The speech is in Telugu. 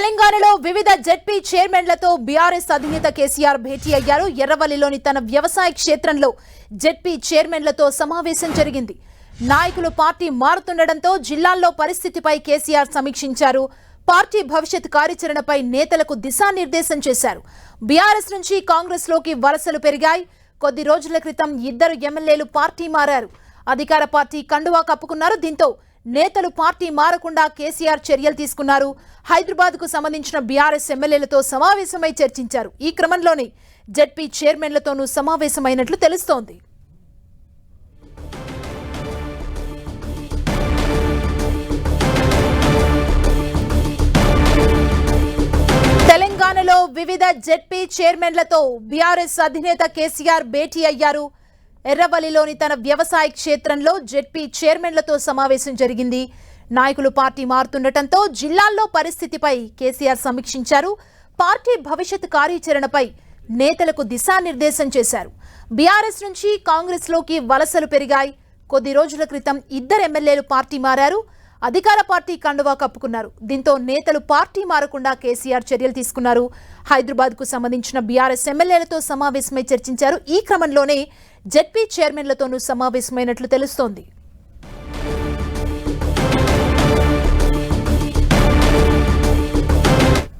తెలంగాణలో వివిధ జెడ్పీ చైర్మన్లతో బీఆర్ఎస్ అధినేత కేసీఆర్ భేటీ అయ్యారు. ఎర్రవల్లిలోని తన వ్యవసాయ క్షేత్రంలో జెడ్పీ చైర్మన్లతో సమావేశం జరిగింది. నాయకులు పార్టీ మారుతుండటంతో జిల్లాల్లో పరిస్థితిపై కేసీఆర్ సమీక్షించారు. పార్టీ భవిష్యత్ కార్యాచరణపై నేతలకు దిశానిర్దేశం చేశారు. బీఆర్ఎస్ నుంచి కాంగ్రెస్లోకి వలసలు పెరిగాయి. కొద్ది రోజుల క్రితం ఇద్దరు ఎమ్మెల్యేలు పార్టీ మారారు. అధికార పార్టీ కండువా కప్పుకున్నారు. దీంతో నేతలు పార్టీ మారకుండా కేసీఆర్ చర్యలు తీసుకున్నారు. హైదరాబాద్కు సంబంధించిన బీఆర్ఎస్ ఎమ్మెల్యేలతో సమావేశమై చర్చించారు. ఈ క్రమంలోనే జెడ్పీ చైర్మన్లతోనూ సమావేశమైనట్లు తెలుస్తోంది. తెలంగాణలో వివిధ జెడ్పీ చైర్మన్లతో బీఆర్ఎస్ అధినేత కేసీఆర్ భేటీ అయ్యారు. ఎర్రవల్లిలోని తన వ్యవసాయ క్షేత్రంలో జెడ్పీ చైర్మన్లతో సమావేశం జరిగింది. నాయకులు పార్టీ మారుతుండటంతో జిల్లాల్లో పరిస్థితిపై కేసీఆర్ సమీక్షించారు. పార్టీ భవిష్యత్ కార్యాచరణపై నేతలకు దిశానిర్దేశం చేశారు. బీఆర్ఎస్ నుంచి కాంగ్రెస్లోకి వలసలు పెరిగాయి. కొద్ది రోజుల క్రితం ఇద్దరు ఎమ్మెల్యేలు పార్టీ మారారు. అధికార పార్టీ కండువా కప్పుకున్నారు. దీంతో నేతలు పార్టీ మారకుండా కేసీఆర్ చర్యలు తీసుకున్నారు. హైదరాబాద్కు సంబంధించిన బీఆర్ఎస్ ఎమ్మెల్యేలతో సమావేశమై చర్చించారు. ఈ క్రమంలోనే జెడ్పీ చైర్మన్లతోనూ సమావేశమైనట్లు తెలుస్తోంది.